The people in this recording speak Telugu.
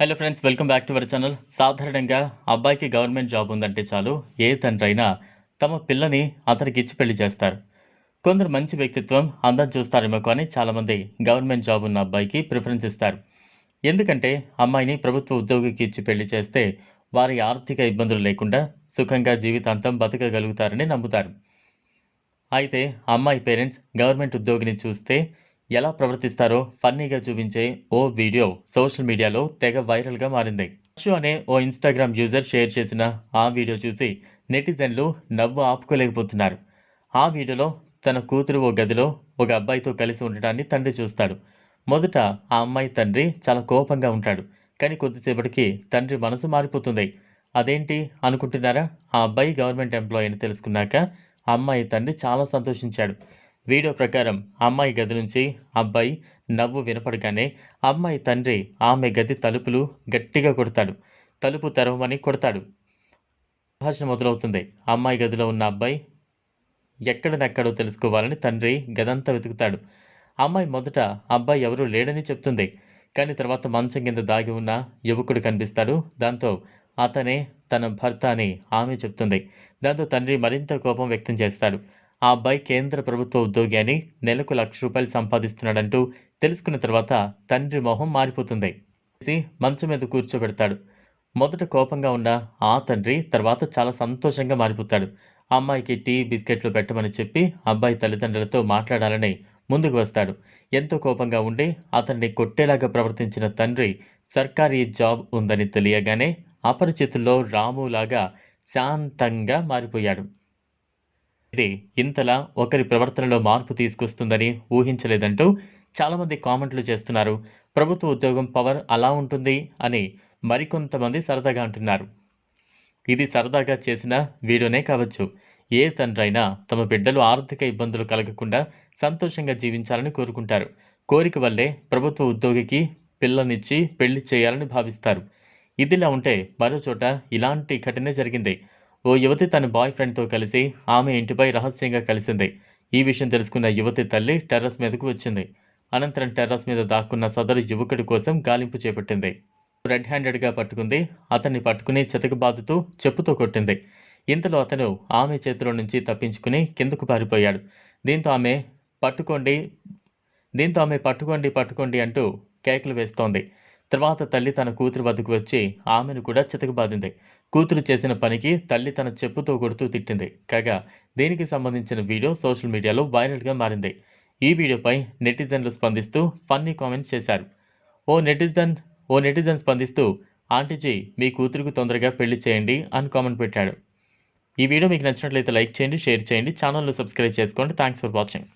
Hello friends welcome back to our channel సాధారణంగా అబ్బాయికి గవర్నమెంట్ జాబ్ ఉందంటే చాలు ఏ తండ్రి అయినా తమ పిల్లని అతనికి ఇచ్చి పెళ్ళి చేస్తారు. కొందరు మంచి వ్యక్తిత్వం అందం చూస్తారేమో కానీ చాలామంది గవర్నమెంట్ జాబ్ ఉన్న అబ్బాయికి ప్రిఫరెన్స్ ఇస్తారు. ఎందుకంటే అమ్మాయిని ప్రభుత్వ ఉద్యోగికి ఇచ్చి పెళ్ళి చేస్తే వారి ఆర్థిక ఇబ్బందులు లేకుండా సుఖంగా జీవితాంతం బతకగలుగుతారని నమ్ముతారు. అయితే అమ్మాయి పేరెంట్స్ గవర్నమెంట్ ఉద్యోగిని చూస్తే ఎలా ప్రవర్తిస్తారో ఫన్నీగా చూపించే ఓ వీడియో సోషల్ మీడియాలో తెగ వైరల్గా మారింది. అశు అనే ఓ ఇన్స్టాగ్రామ్ యూజర్ షేర్ చేసిన ఆ వీడియో చూసి నెటిజన్లు నవ్వు ఆపుకోలేకపోతున్నారు. ఆ వీడియోలో తన కూతురు ఓ గదిలో ఒక అబ్బాయితో కలిసి ఉండటాన్ని తండ్రి చూస్తాడు. మొదట ఆ అమ్మాయి తండ్రి చాలా కోపంగా ఉంటాడు కానీ కొద్దిసేపటికి తండ్రి మనసు మారిపోతుంది. అదేంటి అనుకుంటున్నారా? ఆ అబ్బాయి గవర్నమెంట్ ఎంప్లాయీ అని తెలుసుకున్నాక అమ్మాయి తండ్రి చాలా సంతోషించాడు. వీడియో ప్రకారం అమ్మాయి గది నుంచి అబ్బాయి నవ్వు వినపడగానే అమ్మాయి తండ్రి ఆమె గది తలుపులు గట్టిగా కొడతాడు. తలుపు తెరవమని కొడతాడు. సంభాషణ మొదలవుతుంది. అమ్మాయి గదిలో ఉన్న అబ్బాయి ఎక్కడనెక్కడో తెలుసుకోవాలని తండ్రి గదంతా వెతుకుతాడు. అమ్మాయి మొదట అబ్బాయి ఎవరూ లేడని చెప్తుంది. కానీ తర్వాత మంచం కింద దాగి ఉన్న యువకుడు కనిపిస్తాడు. దాంతో అతనే తన భర్త అని ఆమె చెప్తుంది. దాంతో తండ్రి మరింత కోపం వ్యక్తం చేస్తాడు. ఆ అబ్బాయి కేంద్ర ప్రభుత్వ ఉద్యోగి అని నెలకు లక్ష రూపాయలు సంపాదిస్తున్నాడంటూ తెలుసుకున్న తర్వాత తండ్రి మొహం మారిపోతుంది. మంచం మీద కూర్చోబెడతాడు. మొదట కోపంగా ఉన్న ఆ తండ్రి తర్వాత చాలా సంతోషంగా మారిపోతాడు. అమ్మాయికి టీ బిస్కెట్లు పెట్టమని చెప్పి అబ్బాయి తల్లిదండ్రులతో మాట్లాడాలని ముందుకు వస్తాడు. ఎంతో కోపంగా ఉండి అతన్ని కొట్టేలాగా ప్రవర్తించిన తండ్రి సర్కారీ జాబ్ ఉందని తెలియగానే అపరిచితుల్లో రాములాగా శాంతంగా మారిపోయాడు. ఇది ఇంతలా ఒకరి ప్రవర్తనలో మార్పు తీసుకొస్తుందని ఊహించలేదంటూ చాలామంది కామెంట్లు చేస్తున్నారు. ప్రభుత్వ ఉద్యోగం పవర్ అలా ఉంటుంది అని మరికొంతమంది సరదాగా అంటున్నారు. ఇది సరదాగా చేసిన వీడియోనే కావచ్చు. ఏ తండ్రైనా తమ బిడ్డలు ఆర్థిక ఇబ్బందులు కలగకుండా సంతోషంగా జీవించాలని కోరుకుంటారు. కోరిక వల్లే ప్రభుత్వ ఉద్యోగికి పిల్లనిచ్చి పెళ్ళి చేయాలని భావిస్తారు. ఇదిలా ఉంటే మరో చోట ఇలాంటి ఘటనే జరిగింది. ఓ యువతి తన బాయ్ ఫ్రెండ్తో కలిసి ఆమె ఇంటిపై రహస్యంగా కలిసింది. ఈ విషయం తెలుసుకున్న యువతి తల్లి టెర్రస్ మీదకు వచ్చింది. అనంతరం టెర్రస్ మీద దాక్కున్న సదరు యువకుడి కోసం గాలింపు చేపట్టింది. రెడ్ హ్యాండెడ్గా పట్టుకుంది. అతన్ని పట్టుకుని చెతకబాదుతూ చెప్పుతో కొట్టింది. ఇంతలో అతను ఆమె చేతిలో నుంచి తప్పించుకుని కిందకు పారిపోయాడు. దీంతో ఆమె పట్టుకోండి దీంతో ఆమె పట్టుకోండి పట్టుకోండి అంటూ కేకలు వేస్తోంది. తర్వాత తల్లి తన కూతురు వద్దకు వచ్చి ఆమెను కూడా చితకబాదింది. కూతురు చేసిన పనికి తల్లి తన చెప్పుతో కొడుతూ తిట్టింది. కాగా దీనికి సంబంధించిన వీడియో సోషల్ మీడియాలో వైరల్గా మారింది. ఈ వీడియోపై నెటిజన్లు స్పందిస్తూ ఫన్నీ కామెంట్స్ చేశారు. ఓ నెటిజన్ ఓ నెటిజన్ స్పందిస్తూ ఆంటీజీ మీ కూతురుకు తొందరగా పెళ్ళి చేయండి అని కామెంట్ పెట్టాడు. ఈ వీడియో మీకు నచ్చినట్లయితే లైక్ చేయండి షేర్ చేయండి ఛానల్ను సబ్స్క్రైబ్ చేసుకోండి. Thanks for watching.